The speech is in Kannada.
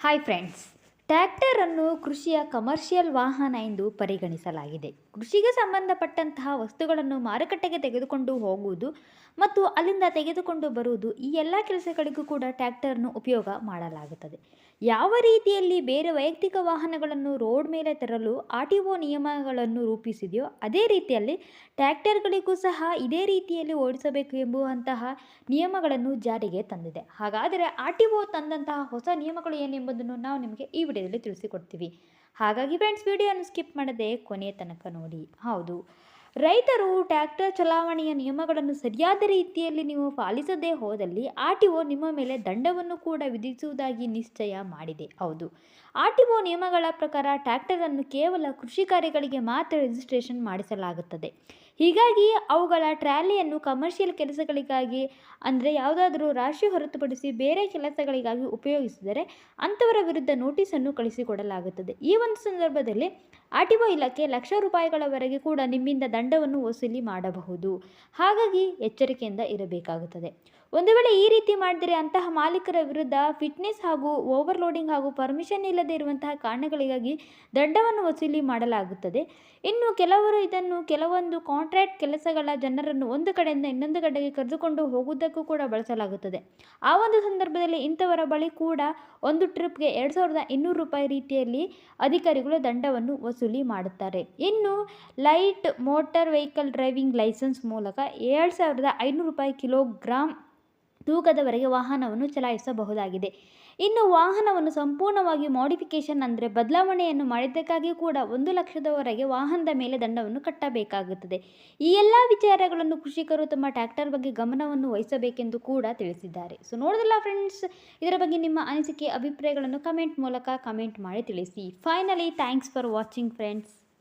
ಹಾಯ್ ಫ್ರೆಂಡ್ಸ್ ಟ್ರ್ಯಾಕ್ಟರನ್ನು ಕೃಷಿಯ ಕಮರ್ಷಿಯಲ್ ವಾಹನ ಎಂದು ಪರಿಗಣಿಸಲಾಗಿದೆ. ಕೃಷಿಗೆ ಸಂಬಂಧಪಟ್ಟಂತಹ ವಸ್ತುಗಳನ್ನು ಮಾರುಕಟ್ಟೆಗೆ ತೆಗೆದುಕೊಂಡು ಹೋಗುವುದು ಮತ್ತು ಅಲ್ಲಿಂದ ತೆಗೆದುಕೊಂಡು ಬರುವುದು ಈ ಎಲ್ಲ ಕೆಲಸಗಳಿಗೂ ಕೂಡ ಟ್ಯಾಕ್ಟರನ್ನು ಉಪಯೋಗ ಮಾಡಲಾಗುತ್ತದೆ. ಯಾವ ರೀತಿಯಲ್ಲಿ ಬೇರೆ ವೈಯಕ್ತಿಕ ವಾಹನಗಳನ್ನು ರೋಡ್ ಮೇಲೆ ತರಲು ಆರ್ ಟಿ ಒ ನಿಯಮಗಳನ್ನು ರೂಪಿಸಿದೆಯೋ ಅದೇ ರೀತಿಯಲ್ಲಿ ಟ್ಯಾಕ್ಟರ್ಗಳಿಗೂ ಸಹ ಇದೇ ರೀತಿಯಲ್ಲಿ ಓಡಿಸಬೇಕು ಎಂಬುವಂತಹ ನಿಯಮಗಳನ್ನು ಜಾರಿಗೆ ತಂದಿದೆ. ಹಾಗಾದರೆ ಆರ್ ಟಿ ಒ ತಂದಂತಹ ಹೊಸ ನಿಯಮಗಳು ಏನೆಂಬುದನ್ನು ನಾವು ನಿಮಗೆ ಈ ವಿಡಿಯೋದಲ್ಲಿ ತಿಳಿಸಿಕೊಡ್ತೀವಿ. ಹಾಗಾಗಿ ಫ್ರೆಂಡ್ಸ್ ವಿಡಿಯೋನ ಸ್ಕಿಪ್ ಮಾಡದೆ ಕೊನೆಯ ತನಕ ನೋಡಿ. ಹೌದು. ರೈತರು ಟ್ಯಾಕ್ಟರ್ ಚಲಾವಣೆಯ ನಿಯಮಗಳನ್ನು ಸರಿಯಾದ ರೀತಿಯಲ್ಲಿ ನೀವು ಪಾಲಿಸದೇ ಹೋದಲ್ಲಿ ಆರ್ ಟಿ ಒ ನಿಮ್ಮ ಮೇಲೆ ದಂಡವನ್ನು ಕೂಡ ವಿಧಿಸುವುದಾಗಿ ನಿಶ್ಚಯ ಮಾಡಿದೆ. ಹೌದು. ಆರ್ ಟಿ ಒ ನಿಯಮಗಳ ಪ್ರಕಾರ ಟ್ರ್ಯಾಕ್ಟರನ್ನು ಕೇವಲ ಕೃಷಿ ಕಾರ್ಯಗಳಿಗೆ ಮಾತ್ರ ರಿಜಿಸ್ಟ್ರೇಷನ್ ಮಾಡಿಸಲಾಗುತ್ತದೆ. ಹೀಗಾಗಿ ಅವುಗಳ ಟ್ರ್ಯಾಲಿಯನ್ನು ಕಮರ್ಷಿಯಲ್ ಕೆಲಸಗಳಿಗಾಗಿ ಅಂದರೆ ಯಾವುದಾದರೂ ರಾಶಿ ಹೊರತುಪಡಿಸಿ ಬೇರೆ ಕೆಲಸಗಳಿಗಾಗಿ ಉಪಯೋಗಿಸಿದರೆ ಅಂಥವರ ವಿರುದ್ಧ ನೋಟಿಸನ್ನು ಕಳಿಸಿಕೊಡಲಾಗುತ್ತದೆ. ಈ ಒಂದು ಸಂದರ್ಭದಲ್ಲಿ ಆರ್ ಟಿ ಒ ಇಲಾಖೆ ಲಕ್ಷ ರೂಪಾಯಿಗಳವರೆಗೆ ಕೂಡ ನಿಮ್ಮಿಂದ ದಂಡವನ್ನು ವಸೂಲಿ ಮಾಡಬಹುದು. ಹಾಗಾಗಿ ಎಚ್ಚರಿಕೆಯಿಂದ ಇರಬೇಕಾಗುತ್ತದೆ. ಒಂದು ವೇಳೆ ಈ ರೀತಿ ಮಾಡಿದರೆ ಅಂತಹ ಮಾಲೀಕರ ವಿರುದ್ಧ ಫಿಟ್ನೆಸ್ ಹಾಗೂ ಓವರ್ಲೋಡಿಂಗ್ ಹಾಗೂ ಪರ್ಮಿಷನ್ ಇಲ್ಲದೆ ಇರುವಂತಹ ಕಾರಣಗಳಿಗಾಗಿ ದಂಡವನ್ನು ವಸೂಲಿ ಮಾಡಲಾಗುತ್ತದೆ. ಇನ್ನು ಕೆಲವರು ಇದನ್ನು ಕೆಲವೊಂದು ಕಾಂಟ್ರಾಕ್ಟ್ ಕೆಲಸಗಳ ಜನರನ್ನು ಒಂದು ಕಡೆಯಿಂದ ಇನ್ನೊಂದು ಕಡೆಗೆ ಕರೆದುಕೊಂಡು ಹೋಗುವುದಕ್ಕೂ ಕೂಡ ಬಳಸಲಾಗುತ್ತದೆ. ಆ ಒಂದು ಸಂದರ್ಭದಲ್ಲಿ ಇಂಥವರ ಬಳಿ ಕೂಡ ಒಂದು ಟ್ರಿಪ್ಗೆ ಎರಡು ಸಾವಿರದ ಇನ್ನೂರು ರೂಪಾಯಿ ರೀತಿಯಲ್ಲಿ ಅಧಿಕಾರಿಗಳು ದಂಡವನ್ನು ವಸೂಲಿ ಮಾಡುತ್ತಾರೆ. ಇನ್ನು light motor vehicle driving licence ಮೂಲಕ ಏಳು ಸಾವಿರದ ಐನೂರು ರೂಪಾಯಿ ಕಿಲೋಗ್ರಾಮ್ ತೂಕದವರೆಗೆ ವಾಹನವನ್ನು ಚಲಾಯಿಸಬಹುದಾಗಿದೆ. ಇನ್ನು ವಾಹನವನ್ನು ಸಂಪೂರ್ಣವಾಗಿ ಮಾಡಿಫಿಕೇಷನ್ ಅಂದರೆ ಬದಲಾವಣೆಯನ್ನು ಮಾಡಿದ್ದಕ್ಕಾಗಿ ಕೂಡ ಒಂದು ಲಕ್ಷದವರೆಗೆ ವಾಹನದ ಮೇಲೆ ದಂಡವನ್ನು ಕಟ್ಟಬೇಕಾಗುತ್ತದೆ. ಈ ಎಲ್ಲ ವಿಚಾರಗಳನ್ನು ಕೃಷಿಕರು ತಮ್ಮ ಟ್ರ್ಯಾಕ್ಟರ್ ಬಗ್ಗೆ ಗಮನವನ್ನು ವಹಿಸಬೇಕೆಂದು ಕೂಡ ತಿಳಿಸಿದ್ದಾರೆ. ಸೊ ನೋಡಿದಲ್ಲ ಫ್ರೆಂಡ್ಸ್ ಇದರ ಬಗ್ಗೆ ನಿಮ್ಮ ಅನಿಸಿಕೆ, ಅಭಿಪ್ರಾಯಗಳನ್ನು ಕಮೆಂಟ್ ಮೂಲಕ ಕಮೆಂಟ್ ಮಾಡಿ ತಿಳಿಸಿ. Finally thanks for watching friends